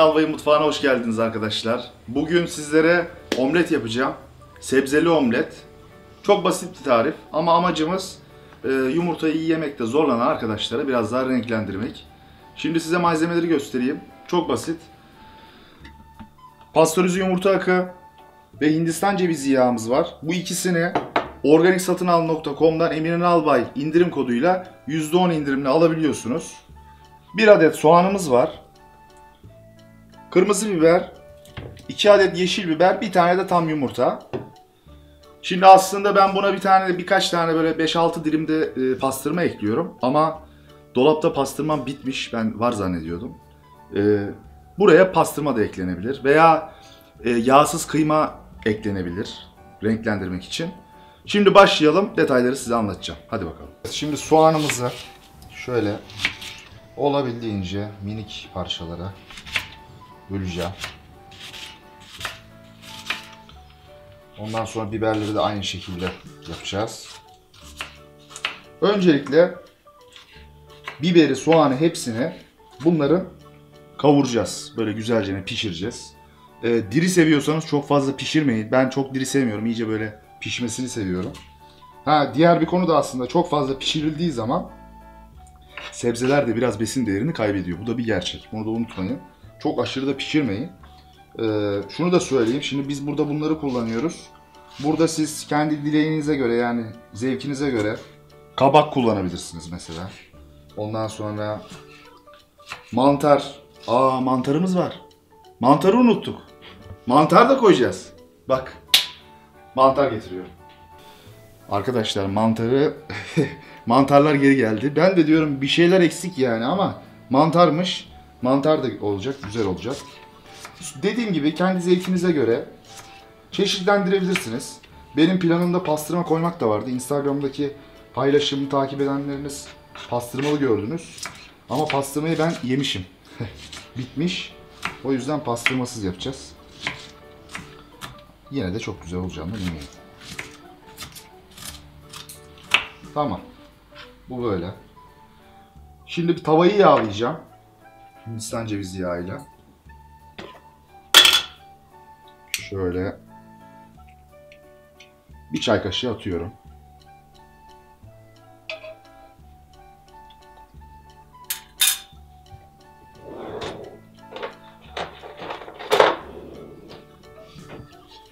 Emir'in Albayı mutfağına hoş geldiniz arkadaşlar. Bugün sizlere omlet yapacağım. Sebzeli omlet. Çok basit bir tarif ama amacımız e, yumurtayı yemekte zorlanan arkadaşlara biraz daha renklendirmek. Şimdi size malzemeleri göstereyim. Çok basit. Pastörize yumurta akı ve Hindistan cevizi yağımız var. Bu ikisini organiksatınal.com'dan Emir'in Albay indirim koduyla %10 indirimle alabiliyorsunuz. Bir adet soğanımız var. Kırmızı biber, 2 adet yeşil biber, bir tane de tam yumurta. Şimdi aslında ben buna bir tane birkaç tane böyle 5-6 dilimde e, pastırma ekliyorum. Ama dolapta pastırmam bitmiş. Ben var zannediyordum. E, buraya pastırma da eklenebilir. Veya e, yağsız kıyma eklenebilir. Renklendirmek için. Şimdi başlayalım. Detayları size anlatacağım. Hadi bakalım. Şimdi soğanımızı şöyle olabildiğince minik parçalara böleceğim. Ondan sonra biberleri de aynı şekilde yapacağız. Öncelikle biberi, soğanı hepsini bunların kavuracağız. Böyle güzelce pişireceğiz. Ee, diri seviyorsanız çok fazla pişirmeyin. Ben çok diri sevmiyorum. İyice böyle pişmesini seviyorum. Ha diğer bir konu da aslında çok fazla pişirildiği zaman sebzeler de biraz besin değerini kaybediyor. Bu da bir gerçek. Bunu da unutmayın. Çok aşırı da pişirmeyin. Ee, şunu da söyleyeyim. Şimdi biz burada bunları kullanıyoruz. Burada siz kendi dileğinize göre yani zevkinize göre kabak kullanabilirsiniz mesela. Ondan sonra mantar. Aa mantarımız var. Mantarı unuttuk. Mantar da koyacağız. Bak. Mantar getiriyorum. Arkadaşlar mantarı mantarlar geri geldi. Ben de diyorum bir şeyler eksik yani ama mantarmış. Mantar da olacak, güzel olacak. Dediğim gibi kendi zevkinize göre çeşitlendirebilirsiniz. Benim planımda pastırma koymak da vardı. Instagram'daki paylaşımı takip edenleriniz pastırmalı gördünüz. Ama pastırmayı ben yemişim. Bitmiş. O yüzden pastırmasız yapacağız. Yine de çok güzel olacağını eminim. Tamam. Bu böyle. Şimdi bir tavayı yağlayacağım. Hindistan cevizi yağıyla. Şöyle bir çay kaşığı atıyorum.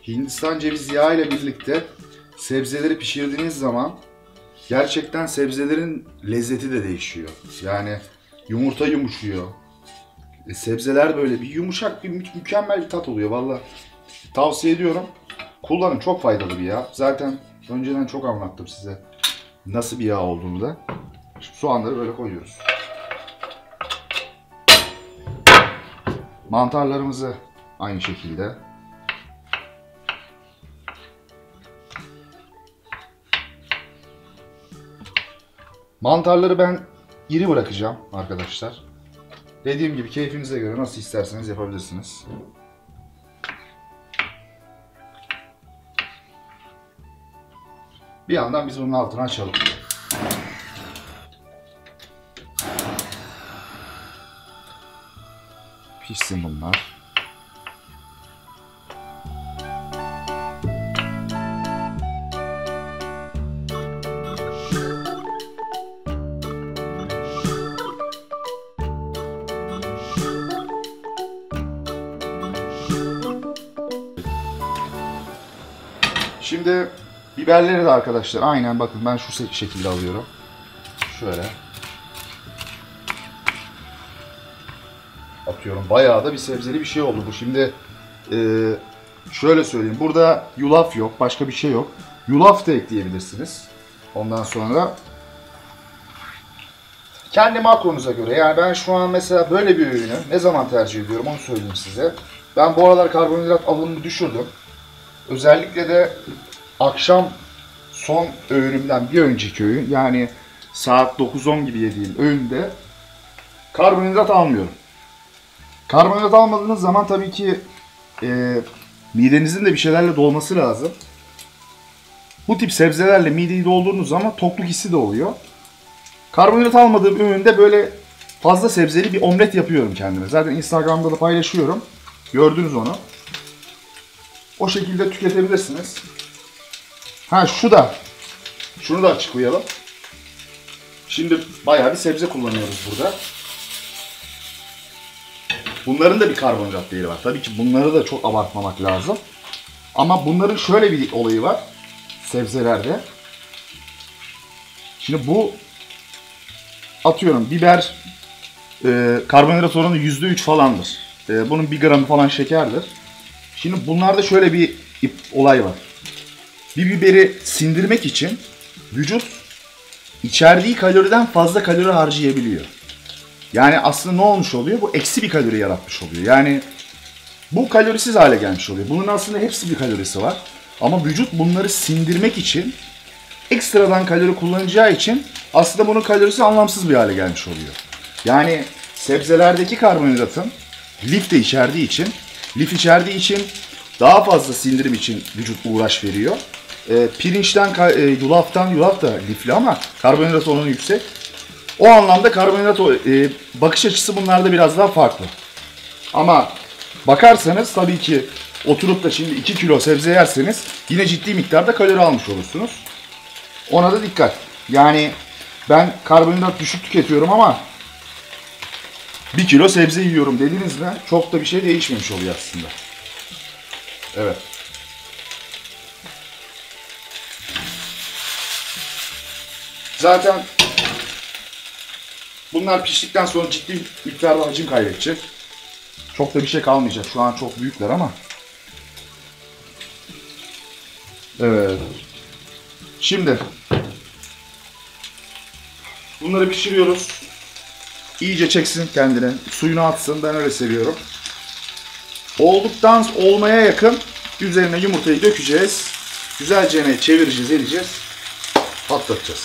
Hindistan cevizi yağı ile birlikte sebzeleri pişirdiğiniz zaman gerçekten sebzelerin lezzeti de değişiyor. Yani yumurta yumuşuyor. E, sebzeler böyle bir yumuşak bir mü- mükemmel bir tat oluyor valla. Tavsiye ediyorum. Kullanın çok faydalı bir yağ. Zaten önceden çok anlattım size nasıl bir yağ olduğunu da. Şimdi soğanları böyle koyuyoruz. Mantarlarımızı aynı şekilde. Mantarları ben iri bırakacağım arkadaşlar. Dediğim gibi keyfinize göre nasıl isterseniz yapabilirsiniz. Bir yandan biz bunun altını açalım. Pişsin bunlar. Şimdi biberleri de arkadaşlar aynen bakın ben şu şekilde alıyorum. Şöyle. Atıyorum. Bayağı da bir sebzeli bir şey oldu bu. Şimdi eee, şöyle söyleyeyim. Burada yulaf yok. Başka bir şey yok. Yulaf da ekleyebilirsiniz. Ondan sonra kendi makronuza göre. Yani ben şu an mesela böyle bir ürünü ne zaman tercih ediyorum onu söyleyeyim size. Ben bu aralar karbonhidrat alımını düşürdüm. Özellikle de akşam son öğünümden bir önceki öğün yani saat 9-10 gibi yediğim öğünde karbonhidrat almıyorum. Karbonhidrat almadığınız zaman tabii ki e, midenizin de bir şeylerle dolması lazım. Bu tip sebzelerle mideyi doldurduğunuz zaman tokluk hissi de oluyor. Karbonhidrat almadığım öğünde böyle fazla sebzeli bir omlet yapıyorum kendime. Zaten Instagram'da da paylaşıyorum. Gördünüz onu. O şekilde tüketebilirsiniz. Ha şu da. Şunu da açıklayalım. Şimdi bayağı bir sebze kullanıyoruz burada. Bunların da bir karbonhidrat değeri var. Tabii ki bunları da çok abartmamak lazım. Ama bunların şöyle bir olayı var. Sebzelerde. Şimdi bu atıyorum biber e, karbonhidrat oranı %3 falandır. E, bunun bir gramı falan şekerdir. Şimdi bunlarda şöyle bir olay var. Bir biberi sindirmek için vücut içerdiği kaloriden fazla kalori harcayabiliyor. Yani aslında ne olmuş oluyor? Bu eksi bir kalori yaratmış oluyor. Yani bu kalorisiz hale gelmiş oluyor. Bunun aslında hepsi bir kalorisi var. Ama vücut bunları sindirmek için ekstradan kalori kullanacağı için aslında bunun kalorisi anlamsız bir hale gelmiş oluyor. Yani sebzelerdeki karbonhidratın lif de içerdiği için, lif içerdiği için daha fazla sindirim için vücut uğraş veriyor. E, pirinçten, e, yulaftan, yulaf da lifli ama karbonhidrat oranı yüksek. O anlamda karbonhidrat e, bakış açısı bunlarda biraz daha farklı. Ama bakarsanız tabii ki oturup da şimdi 2 kilo sebze yerseniz yine ciddi miktarda kalori almış olursunuz. Ona da dikkat. Yani ben karbonhidrat düşük tüketiyorum ama 1 kilo sebze yiyorum dediniz mi çok da bir şey değişmemiş oluyor aslında. Evet. Zaten bunlar piştikten sonra ciddi miktarda hacim kaybedecek. Çok da bir şey kalmayacak. Şu an çok büyükler ama. Evet. Şimdi bunları pişiriyoruz. İyice çeksin kendini. Suyunu atsın. Ben öyle seviyorum. Olduktan olmaya yakın üzerine yumurtayı dökeceğiz. Güzelce çevireceğiz, edeceğiz. Patlatacağız.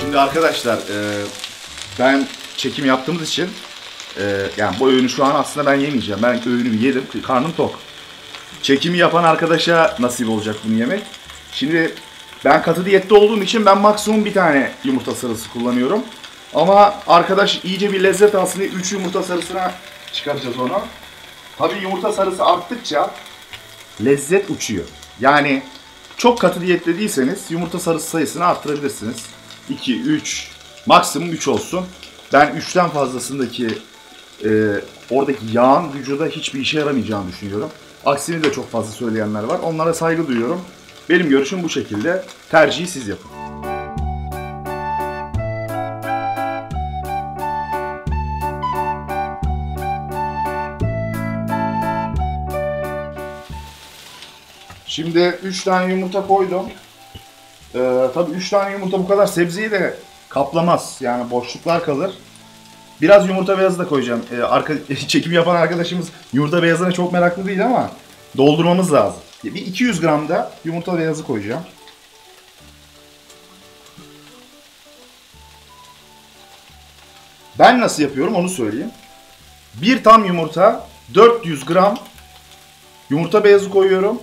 Şimdi arkadaşlar e, ben çekim yaptığımız için e, yani bu öğünü şu an aslında ben yemeyeceğim. Ben öğünümü yedim. Karnım tok. Çekimi yapan arkadaşa nasip olacak bunu yemek. Şimdi ben katı diyette olduğum için ben maksimum bir tane yumurta sarısı kullanıyorum. Ama arkadaş iyice bir lezzet alsın diye 3 yumurta sarısına çıkaracağız onu. Tabii yumurta sarısı arttıkça lezzet uçuyor. Yani çok katı diyette değilseniz yumurta sarısı sayısını arttırabilirsiniz. 2, 3, maksimum 3 olsun. Ben 3'ten fazlasındaki e, oradaki yağın vücuda hiçbir işe yaramayacağını düşünüyorum. Aksini de çok fazla söyleyenler var. Onlara saygı duyuyorum. Benim görüşüm bu şekilde. Tercihi siz yapın. Şimdi 3 tane yumurta koydum. Ee, tabii 3 tane yumurta bu kadar sebzeyi de kaplamaz. Yani boşluklar kalır. Biraz yumurta beyazı da koyacağım. Ee, arka, çekim yapan arkadaşımız yumurta beyazına çok meraklı değil ama doldurmamız lazım. Bir 200 gram da yumurta beyazı koyacağım. Ben nasıl yapıyorum onu söyleyeyim. Bir tam yumurta 400 gram yumurta beyazı koyuyorum.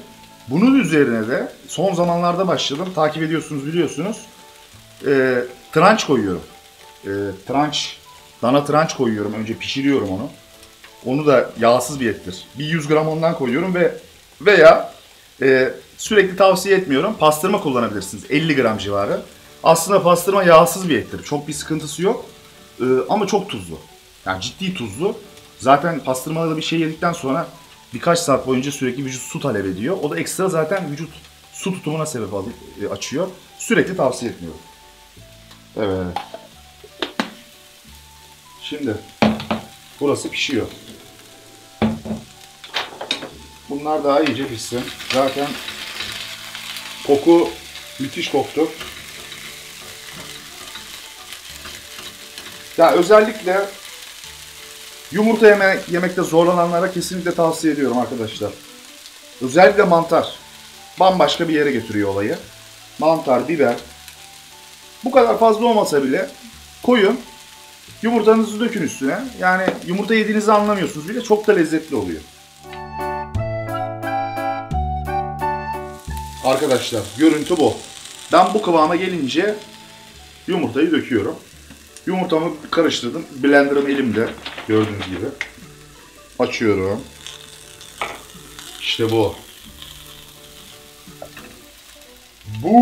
Bunun üzerine de son zamanlarda başladım. Takip ediyorsunuz biliyorsunuz. E, tranç koyuyorum. E, tranç, dana tranç koyuyorum. Önce pişiriyorum onu. Onu da yağsız bir ettir. Bir 100 gram ondan koyuyorum ve veya e, sürekli tavsiye etmiyorum. Pastırma kullanabilirsiniz. 50 gram civarı. Aslında pastırma yağsız bir ettir. Çok bir sıkıntısı yok. E, ama çok tuzlu. Yani ciddi tuzlu. Zaten pastırmalı bir şey yedikten sonra birkaç saat boyunca sürekli vücut su talep ediyor. O da ekstra zaten vücut su tutumuna sebep e, açıyor. Sürekli tavsiye etmiyorum. Evet. Şimdi burası pişiyor. Bunlar daha iyice pişsin. Zaten koku müthiş koktu. Ya özellikle Yumurta yeme yemekte zorlananlara kesinlikle tavsiye ediyorum arkadaşlar. Özellikle mantar. Bambaşka bir yere götürüyor olayı. Mantar, biber. Bu kadar fazla olmasa bile koyun. Yumurtanızı dökün üstüne. Yani yumurta yediğinizi anlamıyorsunuz bile. Çok da lezzetli oluyor. Arkadaşlar görüntü bu. Ben bu kıvama gelince yumurtayı döküyorum. Yumurtamı karıştırdım. Blenderım elimde gördüğünüz gibi. Açıyorum. İşte bu. Bu.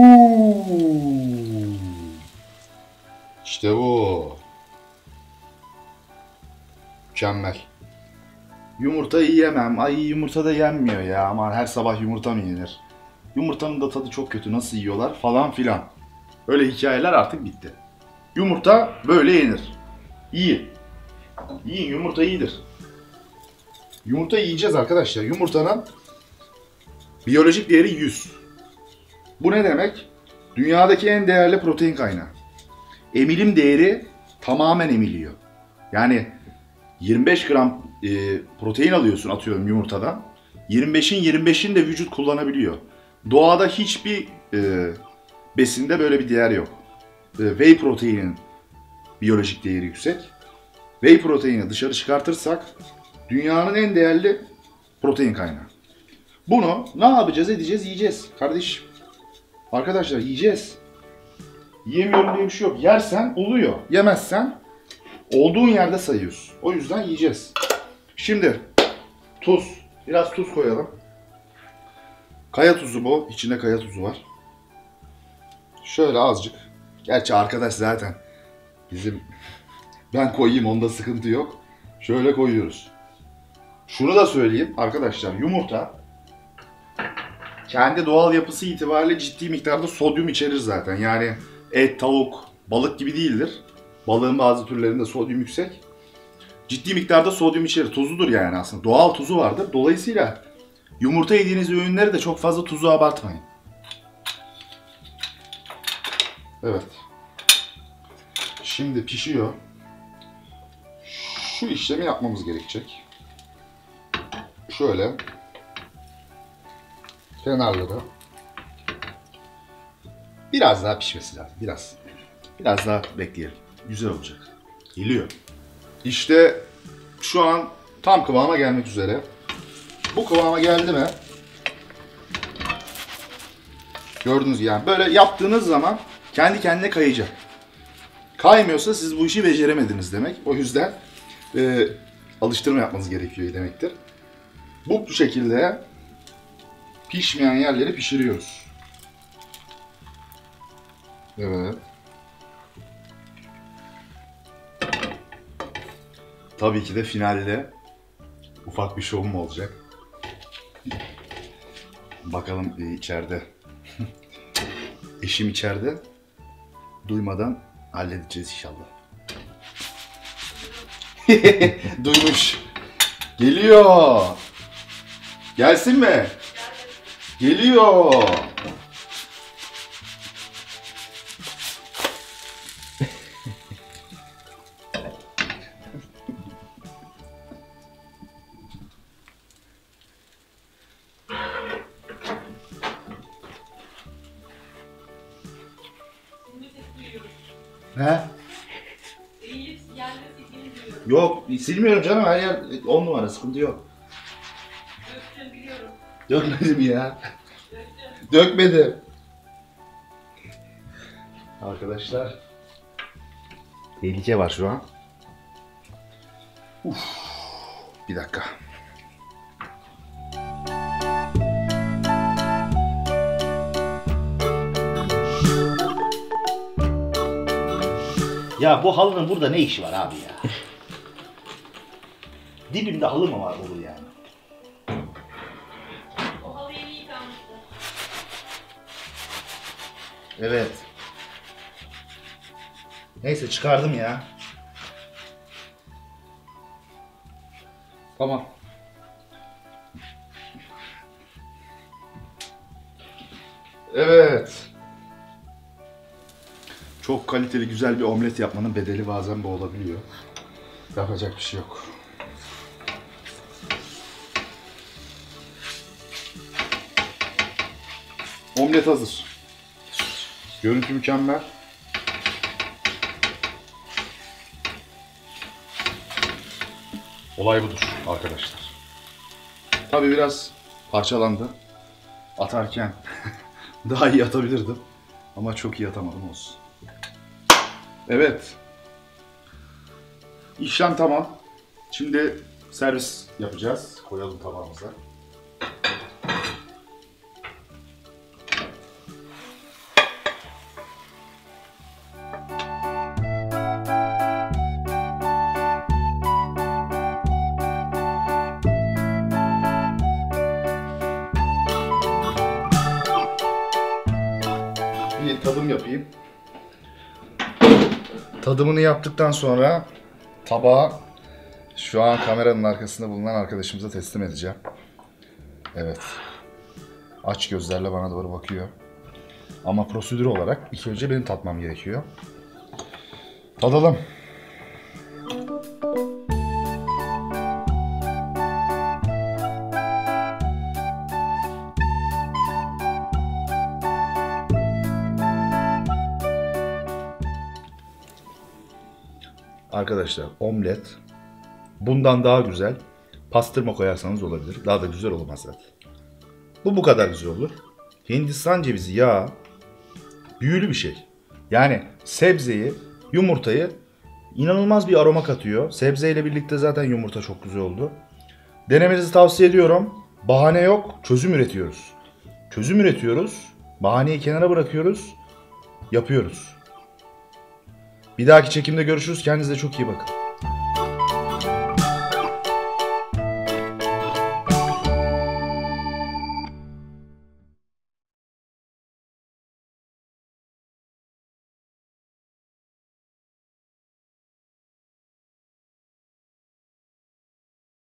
İşte bu. Mükemmel. Yumurta yiyemem. Ay yumurta da yenmiyor ya. Aman her sabah yumurta mı yenir? Yumurtanın da tadı çok kötü. Nasıl yiyorlar falan filan. Öyle hikayeler artık bitti. Yumurta böyle yenir. İyi. Yiyin yumurta iyidir. Yumurta yiyeceğiz arkadaşlar. Yumurtanın biyolojik değeri 100. Bu ne demek? Dünyadaki en değerli protein kaynağı. Emilim değeri tamamen emiliyor. Yani 25 gram e, protein alıyorsun atıyorum yumurtadan. 25'in 25'ini de vücut kullanabiliyor. Doğada hiçbir e, besinde böyle bir değer yok. E, whey proteinin biyolojik değeri yüksek. Whey proteini dışarı çıkartırsak dünyanın en değerli protein kaynağı. Bunu ne yapacağız edeceğiz yiyeceğiz kardeşim. Arkadaşlar yiyeceğiz. Yiyemiyorum diye bir şey yok. Yersen oluyor. Yemezsen olduğun yerde sayıyorsun. O yüzden yiyeceğiz. Şimdi tuz. Biraz tuz koyalım. Kaya tuzu bu. İçinde kaya tuzu var. Şöyle azıcık. Gerçi arkadaş zaten bizim ben koyayım onda sıkıntı yok. Şöyle koyuyoruz. Şunu da söyleyeyim arkadaşlar yumurta kendi doğal yapısı itibariyle ciddi miktarda sodyum içerir zaten. Yani et, tavuk, balık gibi değildir. Balığın bazı türlerinde sodyum yüksek. Ciddi miktarda sodyum içerir. Tuzludur yani aslında. Doğal tuzu vardır. Dolayısıyla yumurta yediğiniz öğünleri de çok fazla tuzu abartmayın. Evet. Şimdi pişiyor. Şu işlemi yapmamız gerekecek. Şöyle kenarları biraz daha pişmesi lazım. Biraz. Biraz daha bekleyelim. Güzel olacak. Geliyor. İşte şu an tam kıvama gelmek üzere. Bu kıvama geldi mi? Gördünüz yani böyle yaptığınız zaman kendi kendine kayacak. Kaymıyorsa siz bu işi beceremediniz demek. O yüzden e, alıştırma yapmanız gerekiyor demektir. Bu şekilde pişmeyen yerleri pişiriyoruz. Evet. Tabii ki de finalde ufak bir şovum olacak. Bakalım e, içeride. Eşim içeride. Duymadan halledeceğiz inşallah. Duymuş. Geliyor. Gelsin mi? Geliyor. Silmiyorum canım her yer 10 numara sıkıntı yok. Döktüm biliyorum. Dökmedim ya. Döktüm. Dökmedim. Arkadaşlar. Tehlike var şu an. Uf. Bir dakika. Ya bu halının burada ne işi var abi ya? Dibimde halı mı var olur yani? O halı yeni yıkanmıştı. Evet. Neyse çıkardım ya. Tamam. Evet. Çok kaliteli güzel bir omlet yapmanın bedeli bazen bu olabiliyor. Yapacak bir şey yok. Omlet hazır. Görüntü mükemmel. Olay budur arkadaşlar. Tabii biraz parçalandı. Atarken Daha iyi atabilirdim. Ama çok iyi atamadım olsun. Evet. İşlem tamam. Şimdi servis yapacağız. Koyalım tabağımıza. Yapayım. Tadımını yaptıktan sonra tabağı şu an kameranın arkasında bulunan arkadaşımıza teslim edeceğim. Evet. Aç gözlerle bana doğru bakıyor. Ama prosedür olarak ilk önce benim tatmam gerekiyor. Tadalım. Arkadaşlar omlet bundan daha güzel. Pastırma koyarsanız olabilir. Daha da güzel olmaz zaten. Bu bu kadar güzel olur. Hindistan cevizi yağı büyülü bir şey. Yani sebzeyi, yumurtayı inanılmaz bir aroma katıyor. Sebzeyle birlikte zaten yumurta çok güzel oldu. Denemenizi tavsiye ediyorum. Bahane yok, çözüm üretiyoruz. Çözüm üretiyoruz. Bahaneyi kenara bırakıyoruz. Yapıyoruz. Bir dahaki çekimde görüşürüz. Kendinize çok iyi bakın.